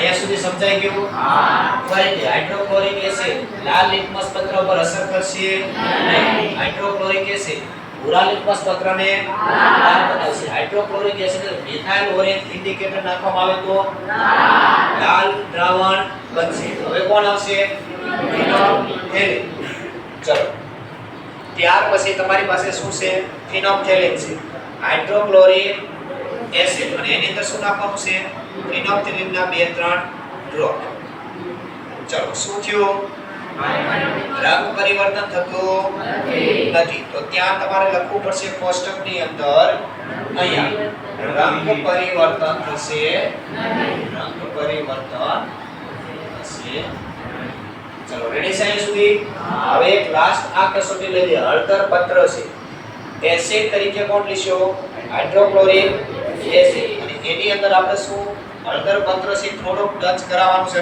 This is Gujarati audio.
અહીંયા સુધી સમજાઈ ગયું ફરીથી હાઇડ્રોક્લોરિક એસિડ લાલ લિટમસ પત્ર પર અસર કરશે નહીં. હાઇડ્રોક્લોરિક એસિડ ભૂરા લિટમસ પત્રને લાલ બનાવશે. Hydrochloric acid methyl orange indicator નાખવામાં આવે તો લાલ દ્રાવણ બનશે. હવે કોણ આવશે? ચલો. ત્યાર પછી તમારી પાસે શું છે? ફિનોલ્ફથેલિન છે. હાઇડ્રોક્લોરિક એસિડ અને એની અંદર શું નાખવાનું છે ફિનોલ્ફથેલિનના બે ત્રણ ડ્રોપ ચલો શું થયું રંગ પરિવર્તન થતું નથી તો ત્યાં તમારે લખવું પડશે કોષ્ટકની અંદર અહીંયા રંગ પરિવર્તન થશે રંગ પરિવર્તન થશે ચલો રેડી છે અહીંયા સુધી હવે એક લાસ્ટ આ કસોટી લઈ લઈએ હળદર પત્ર છે એસિડ તરીકે કોણ લીશો હાઇડ્રોક્લોરિક અને એની અંદર આપણે શું? હળદર પત્ર છે થોડોક ટચ કરાવવાનું છે.